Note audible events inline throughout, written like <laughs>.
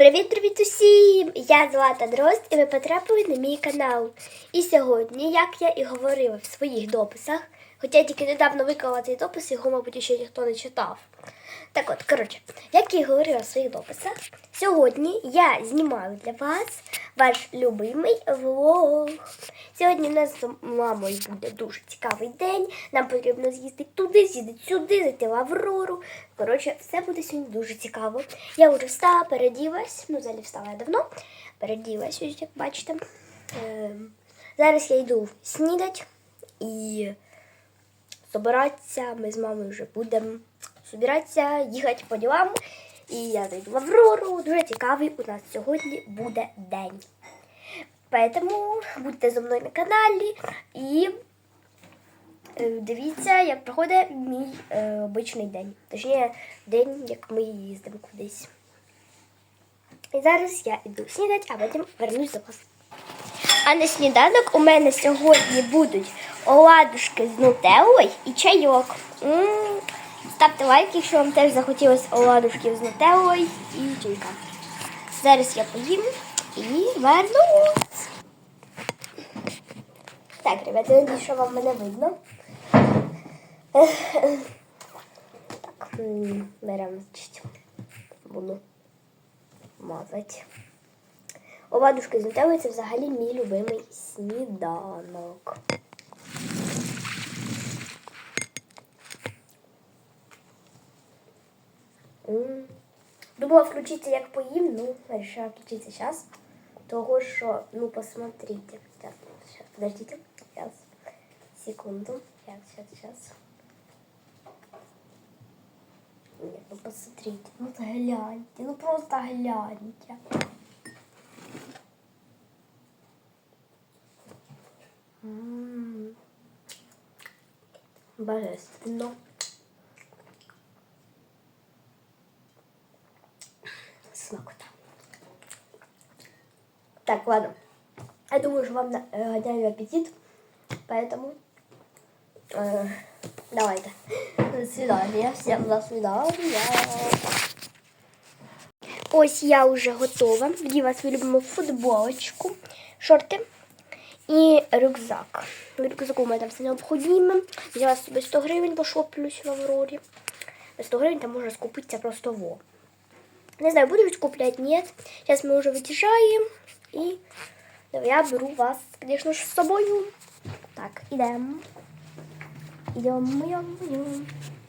Привіт-привіт усім! Я Злата Дрозд і ви потрапили на мій канал. І сьогодні, як я і говорила в своїх дописах, хоча я тільки недавно виклала цей допис, його, мабуть, ще ніхто не читав. Так от, коротше, як я і говорила в своїх дописах, сьогодні я знімаю для вас ваш любимий влог. Сьогодні у нас з мамою буде дуже цікавий день. Нам потрібно з'їздити туди, з'їздити сюди, зайти в Аврору. Коротше, все буде сьогодні дуже цікаво. Я вже встала, переділась. Ну, взагалі встала я давно. Переділась, ось як бачите. Ем, зараз я йду снідати і збиратися. Ми з мамою вже будемо збиратися, їхати по ділам. І я зайду в Аврору. Дуже цікавий у нас сьогодні буде день. Поэтому будьте зі мною на каналі і е, дивіться, як проходить мій е, обичний день. Точніше, день, як ми їздимо кудись. І зараз я йду снідати, а потім вернусь до вас. А на сніданок у мене сьогодні будуть оладушки з нутеллою і чайок. М, Ставте лайк, якщо вам теж захотілося оладушків з нутеллою і чайка. Зараз я поїм і вернусь. Так, ребята, я що вам мене видно. Так, беремо, значить, буду мазати. Оладушки з нутеллою – це взагалі мій любимий сніданок. Думала включиться як поїм, ну, вирішила включиться зараз. Того, що, ну, посмотрите. Подождите. Сейчас. Секунду. Сейчас, сейчас, сейчас. Нет, ну посмотрите. Ну гляньте. Ну просто гляньте. М. Божественно. Так, ладно. Я думаю, что вам э, гоняю аппетит. Поэтому э, давайте. До свидания. Всем до свидания. Ось я вже готова. Вділа свою любиму футболочку, шорти і рюкзак. В рюкзаку у мене там все необхідне. Взяла собі 100 гривень, пошоплюсь в Аврорі. За 100 гривень там можна скупитися просто во. Не знаю, буду ведь куплять, нет. Сейчас мы уже выезжаем. И я беру вас, конечно же, с собой. Так, идем. Идем, идем, идем.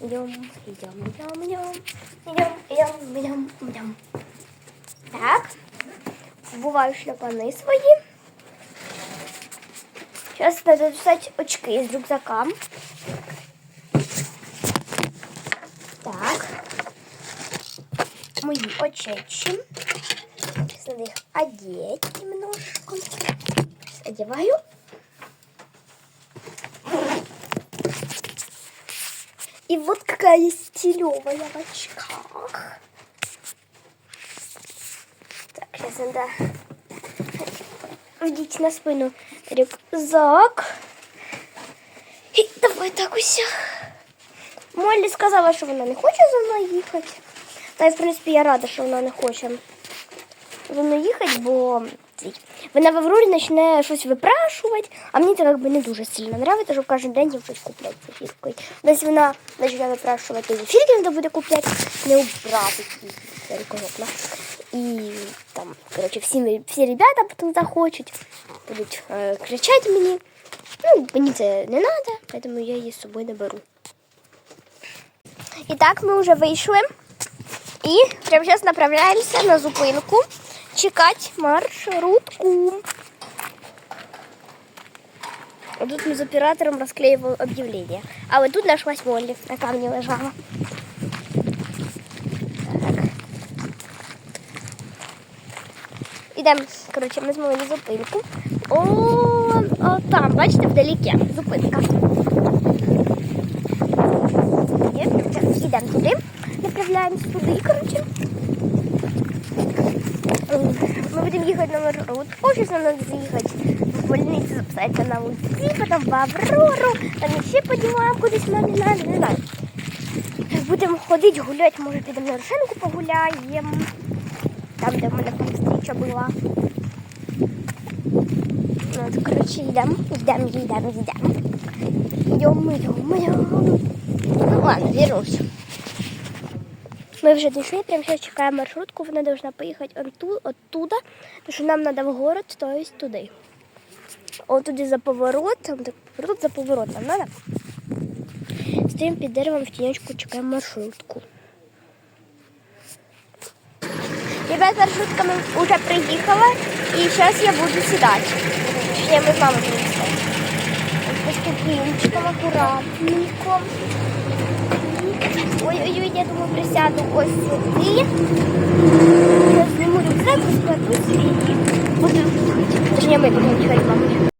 Идем, идем, идем, идем. Идем, идем, идем. Так. Бываю шляпаны свои. Сейчас надо достать очки из рюкзака. Так. мои очечки. Сейчас надо их одеть немножко. Одеваю. И вот какая стилевая в очках. Так, сейчас надо вдеть на спину рюкзак. І давай так уся. Моллі сказала, що вона не хоче за мною їхати. Та й, в принципі, я рада, що вона не хоче Мною їхати, бо вона в Аврорі почне щось випрашувати, а мені це якби не дуже сильно подобається, щоб кожен день їм щось купляти за фіркою. Десь вона почне випрашувати, і фірки треба буде купляти, не убрати це рукожопно. І там, коротше, всі, всі ребята потім захочуть, будуть е, кричати мені. Ну, мені це не треба, тому я її з собою не беру. І так, ми вже вийшли. І прямо зараз направляємося на зупинку чекати маршрутку. А Тут ми з оператором розклеювали об'явлення. А от тут нашлась Моллі на камні лежала. Так. Ідемо, коротше, ми змогли зупинку. О, о, там, бачите, вдалеке зупинка. Ідемо туди, направляємося туди, коротше. Ми будемо їхати на маршрут. Нам треба заїхати в больницю, записатися на УЗИ, потім в Аврору, там ще по ділам кудись мамі надо, не знаю. Будемо ходити, гуляти, може підемо на Рошенку погуляємо. Там де в мене там встріча була. От, коротше, йдемо, йдемо, йдемо, йдемо. Йдемо, йдемо, йдемо. Ну ладно, вернусь. Ми вже дійшли, прямо зараз чекаємо маршрутку, вона повинна поїхати отту- оттуда, тому що нам треба в город, то есть туди. От туди за поворотом, так, поворот за поворотом, треба? Стоїмо під деревом в тінечку, чекаємо маршрутку. Ребят, маршрутка вже приїхала, і зараз я буду сідати. Точніше, ми з мамою будемо сідати. Ось по ступенечкам акуратненько. Ой-ой-ой, я думаю, присяду ось сюди. Я зніму рюкзак, розкладу і буду. Точніше, ми будемо чекати, з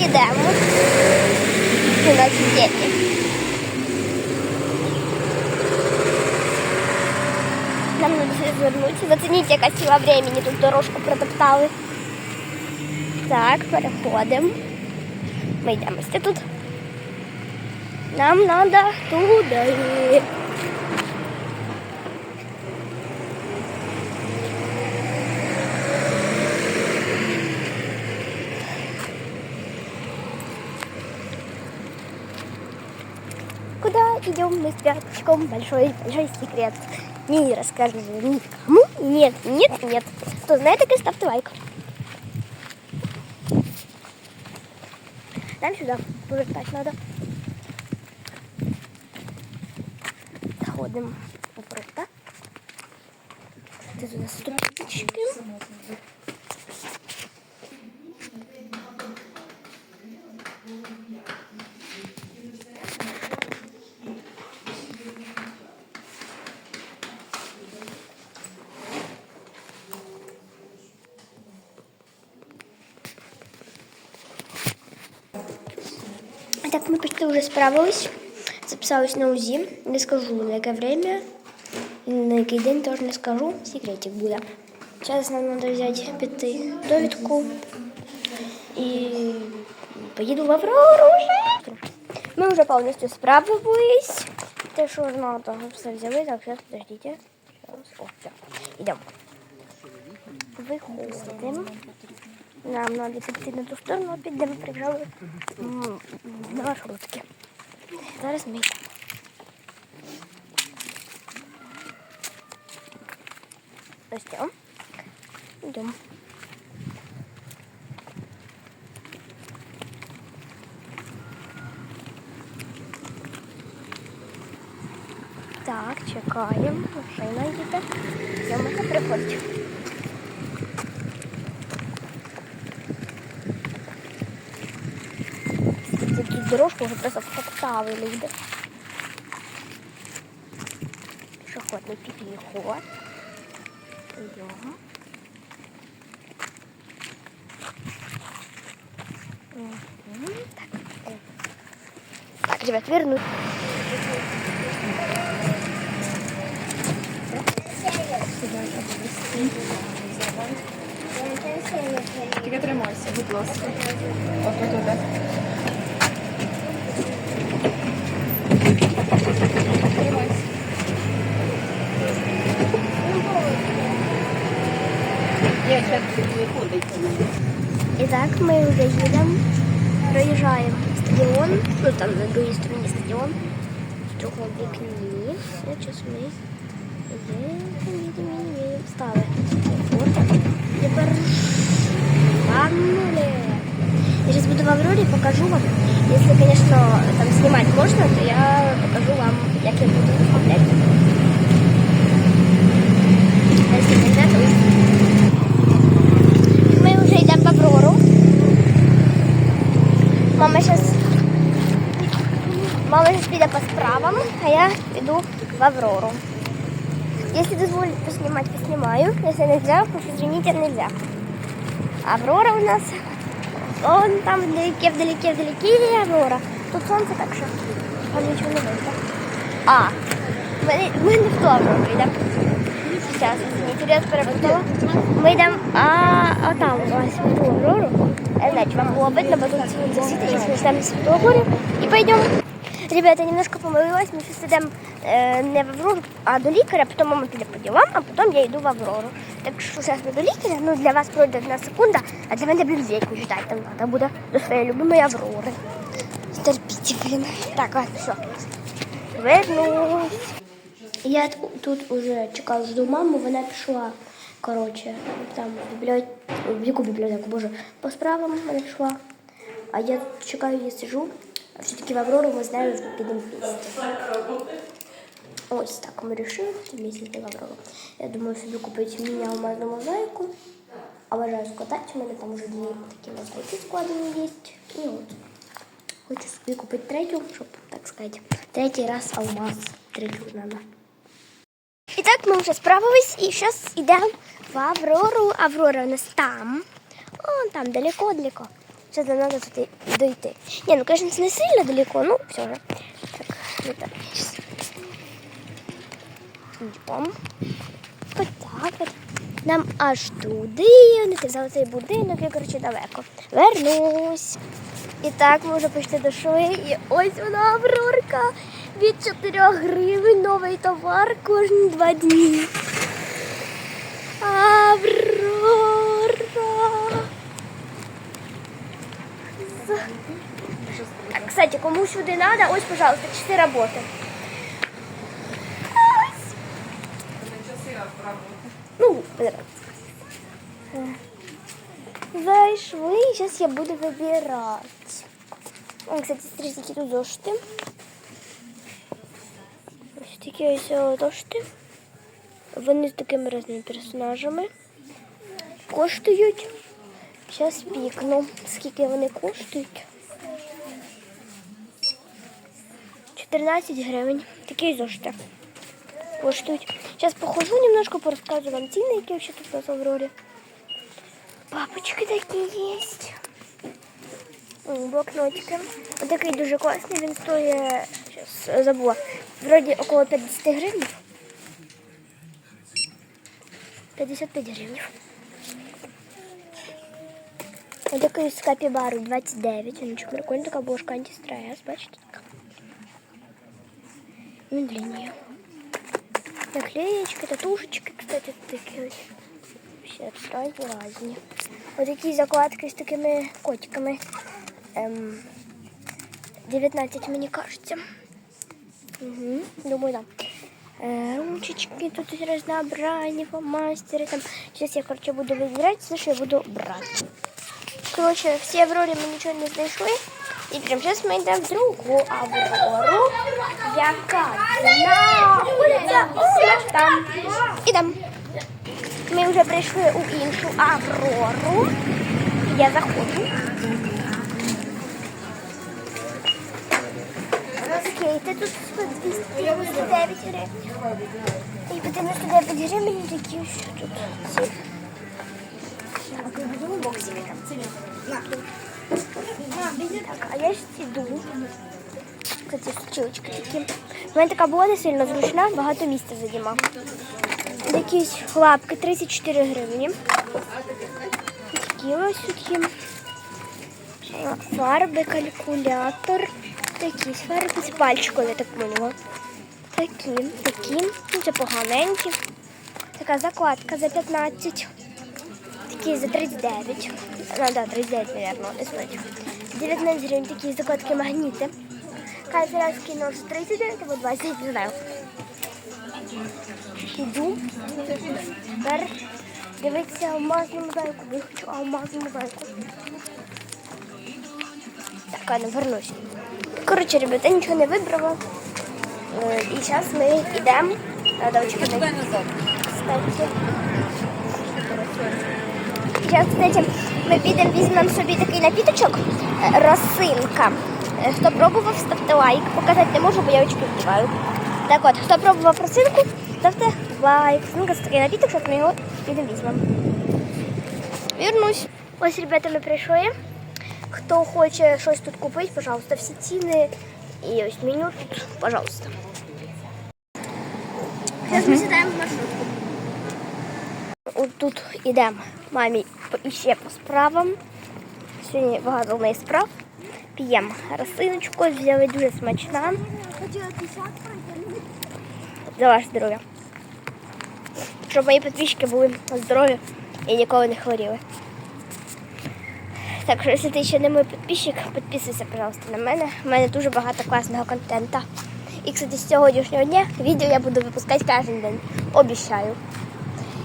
мамою вже йдемо. У нас діти. Нам треба все звернутися. Зацініть, яка сила времени. Тут дорожку протоптали. Так, переходимо. Ми йдемо ось тут. Нам треба туди. Идем мы с пяточком? Большой, большой секрет. Не расскажу никому. Нет, нет, нет. Кто знает, так и ставьте лайк. Нам сюда повертать надо. Заходим вопрок, так? Тут у нас справились. Записалась на УЗИ. Не скажу, на яке время, на який день теж не скажу. Секретик буде. Зараз нам треба взяти піти довідку. І поїду в Аврору вже. Ми вже повністю справились. Те, що треба, все взяли. Так, зараз подождіть. Йдемо. Виходимо. Нам треба піти на ту сторону, підемо прибрали м, на маршрутки. Зараз ми йдемо. Ось цьо. Йдемо. Так, чекаємо. Машина їде. Зйомка приходить. Тут дорожку вже просто втоптали люди. Пішохідний переход. Йдемо. Мгм, Так, так, ребят, верну. Тільки тримайся, будь ласка. Отут, отут. так ми вже їдемо, проїжджаємо стадіон, ну там на другій стороні стадіон, в другому вікні. Сейчас ми їдемо, їдемо, їдемо, стали. От. Тепер панули. Я сейчас буду в Авроре, покажу вам. Если, конечно, там снимать можно, то я покажу вам, як я буду оформлять. А если нельзя, то Мама зараз Мама зараз піде по справам, а я піду в Аврору. Если дозволят поснимать, поснимаю. Если нельзя, то извините, нельзя. Аврора у нас. Вон там вдалеке, вдалеке, вдалеке Аврора. Тут сонце, так що там нічого не видно. А, ми, ми не в ту Аврору йдемо. Извините, я перепутала. Ми йдемо, а, а там в ту Аврору. Я вам було видно, бо тут сонце світить, якщо ми йдемо в Святогорі. І пойдемо. Ребята, немножко помилилась, ми зараз йдемо е, не в Аврору, а до лікаря, потім мама піде по ділам, а потім я йду в Аврору. Так що зараз ми до лікаря, ну для вас пройде одна секунда, а для мене, блін, віку ждать там треба буде до своєї любимої Аврори. Терпіть, блін. Так, ладно, все. Вернусь. Я тут уже чекала жду маму, вона пішла, коротше, там в бібліотеку, в яку бібліотеку, боже, по справам вона пішла. А я чекаю, я сижу. А все-таки в Аврору ми з нею підемо вместе. Ось так ми вирішили вместе в Аврору. Я думаю собі купити міні алмазну мозаїку. Обожаю складати, у мене там вже дві такі мозаїки складені є. І от. Хочу собі купити третю, щоб, так сказати, третій раз алмаз. Третю надо. І так ми вже справились і зараз йдемо в Аврору. Аврора у нас там. Вон там, далеко-далеко. Сейчас нам надо тут дойти. Не, ну, конечно, не сильно далеко, ну, все же. Так, вот так. Щас. Идем. Вот так вот. Нам аж туди, не казали цей будинок, я, коротше, далеко. Вернусь. І так, ми вже почти дійшли. І ось вона Аврорка. Від 4 гривень новий товар кожні два дні. Аврора. Так, кстати, кому сюди надо, ось, пожалуйста, часы работы. Ось. Ну, да. Зайшли, зараз я буду вибирати. О, кстати, смотрите, які тут зошити. Такі ось о. Вони з такими різними персонажами. Коштують. Зараз пікну. Скільки вони коштують? 14 гривень. Такі зошити. Коштують. Зараз похожу немножко, порозказую вам ціни, які ще тут у нас. Папочки такі є. Блокнотики. Ось такий дуже класний, він стоїть, зараз забула, вроді около 50 гривень. 55 гривень. Ось такий з капібару 29. Він дуже прикольний, така бошка антистрес, бачите? Він длиннее. Наклеечки, татушечки, кстати, такі ось. Все абсолютно разні. Ось такі закладки з такими котиками. Ем, 19, мені кажеться. Угу, думаю, да. Е, ручечки тут разнообразні, фломастери. Там. Сейчас я, короче, буду выбирать, все, що я буду брати. Короче, всі Аврорі ми нічого не знайшли. І прямо зараз ми йдемо в другу Аврору, яка знаходиться ось там. Ідемо. Ми вже прийшли у іншу Аврору. Я заходжу. Скейти тут по 299 гривень. І по 99 гривень такі ось тут. Так, а я ж іду. Кстати, сучилочки такі. У мене така була не сильно зручна, багато місця займав. Якісь лапки 34 гривні. Такі ось такі. Фарби, калькулятор. Такі з пальчиком, я так поняла. Такі, такі. Це поганенькі. Така закладка за 15. Такі за 39. Ну, да, 39, наверное, не 19 гривень такі закладки магніти. Канцелярський нож 39 або 20, не знаю. Іду. Тепер дивитися алмазну мозаїку. Я хочу алмазну мозаїку. Так, ладно, вернусь. Коротше, ребята, я нічого не вибрала. Е, І зараз ми йдемо. Надо очки Дай назад. Кстати. Ми підемо візьмемо собі такий напіточок. е, Росинка. Е, Хто пробував, ставте лайк. Показати не можу, бо я очки вдіваю. Так от, хто пробував росинку, ставте лайк. Росинка це такий напіток, що ми його підемо візьмемо. Вернусь. Ось, ребята, ми прийшли. Хто хоче щось тут купити, пожалуйста, всі ціни і ось меню тут, пожалуйста. Зараз ми сідаємо в маршрутку. От тут ідемо мамі по- ще по справам. Сьогодні багато в неї справ. П'ємо росиночку, взяли дуже смачна. За ваше здоров'я. Щоб мої підписчики були здорові і ніколи не хворіли. Так що, якщо ти ще не мій підписчик, підписуйся, пожалуйста, на мене. У мене дуже багато класного контенту. І, кстати, з сьогоднішнього дня відео я буду випускати кожен день. Обіцяю.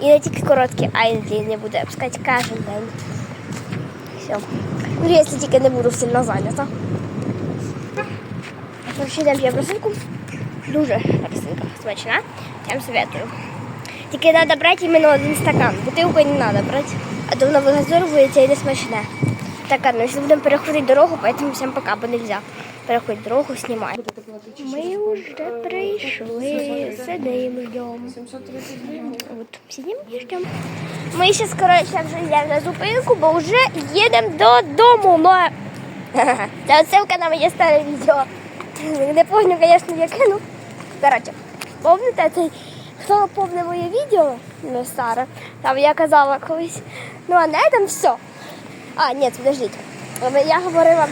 І не тільки короткі, а й длинні буду випускати кожен день. Все. Ну, якщо тільки не буду сильно зайнята. Короче, йдемо я росинку. Дуже росинка смачна. Я вам советую. Тільки треба брати іменно один стакан. Бутилку не треба брати. А то воно вигазовується і не смачне. Так, ну, якщо будемо переходити дорогу, поэтому всім пока, бо нельзя. Переходить дорогу, знімай. Ми вже прийшли, сидимо, ждемо. 730 гривень. От, сидимо і ждемо. Ми зараз, коротше, вже йдемо на зупинку, бо вже їдемо додому. Но... <laughs> Це отсилка на моє старе відео. <laughs> Не пам'ятаю, звісно, яке, ну. Коротше, пам'ятаєте, цей, хто помне моє відео, ну, старе, там я казала колись, ну, а на этом все. А, ні, подождіть. Я говорила,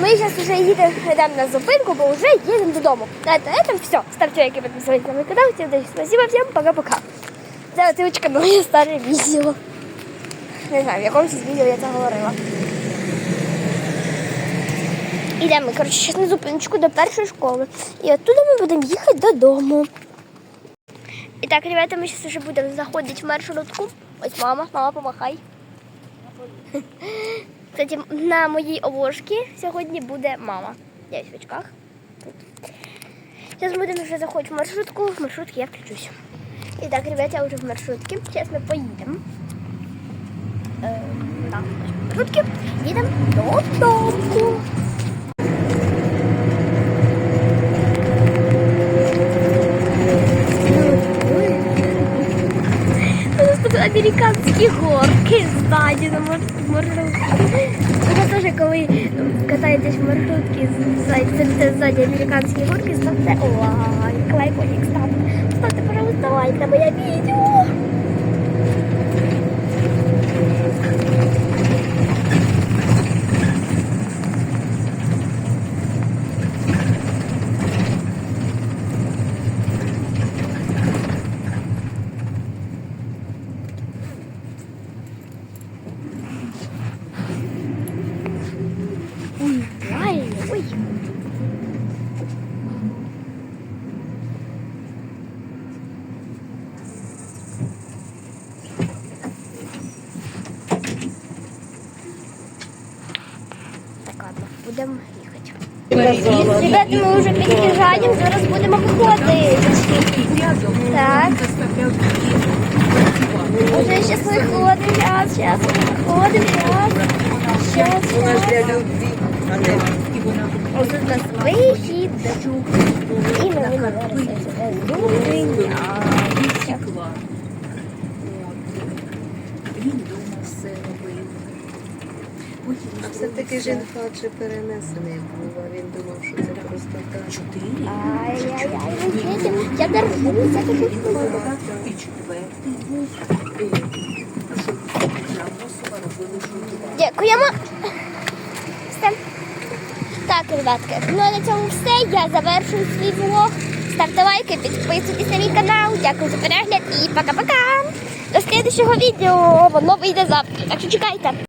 ми зараз вже їдемо йдемо на зупинку, бо вже їдемо додому. На этом все. Ставте лайки, підписуйтесь на мій канал. Всім. Спасибо всім, пока-пока. Це отсилочка на моє старе відео. Не знаю, в якомусь з відео я це говорила. Ідемо, коротше, зараз на зупиночку до першої школи. І оттуда ми будемо їхати додому. І так, ребята, ми зараз вже будемо заходити в маршрутку. Ось мама, мама, помахай. <laughs> Кстати, на моїй обложці сьогодні буде мама. Я в очках. Зараз Зараз будемо вже заходити в маршрутку. В маршрутці я включусь. І так, ребята, я вже в маршрутці. Зараз ми поїдемо. Е, ось в маршрутці. Їдемо додому. У нас тут американські горки ззаді на мар- маршрутці. Це теж, коли катаєтесь в маршрутці, це ззаді американські горки, ставте лайк, лайконік ставте. Ставте, пожалуйста, лайк на моє відео. Ой, реально, ой. Так, ладно, будемо їхати. Ребята, ми вже під'їжджаємо, зараз будемо виходити. Так. Уже зараз виходимо, зараз, зараз виходимо, зараз. Зараз, не Ось у нас вихід. І ми будемо зупинятися. Він дома все робив. Потім а все-таки жін хадже перенесений був, а він думав, що це просто так. чотири, Ай-яй-яй, ми їдемо. Я держуся, і четвертий був. Дякуємо. Все. Так, ребятки, ну а на цьому все. Я завершую свій влог. Ставте лайки, підписуйтесь на мій канал. Дякую за перегляд і пока-пока. До слідчого відео. Воно вийде завтра. Так що чекайте.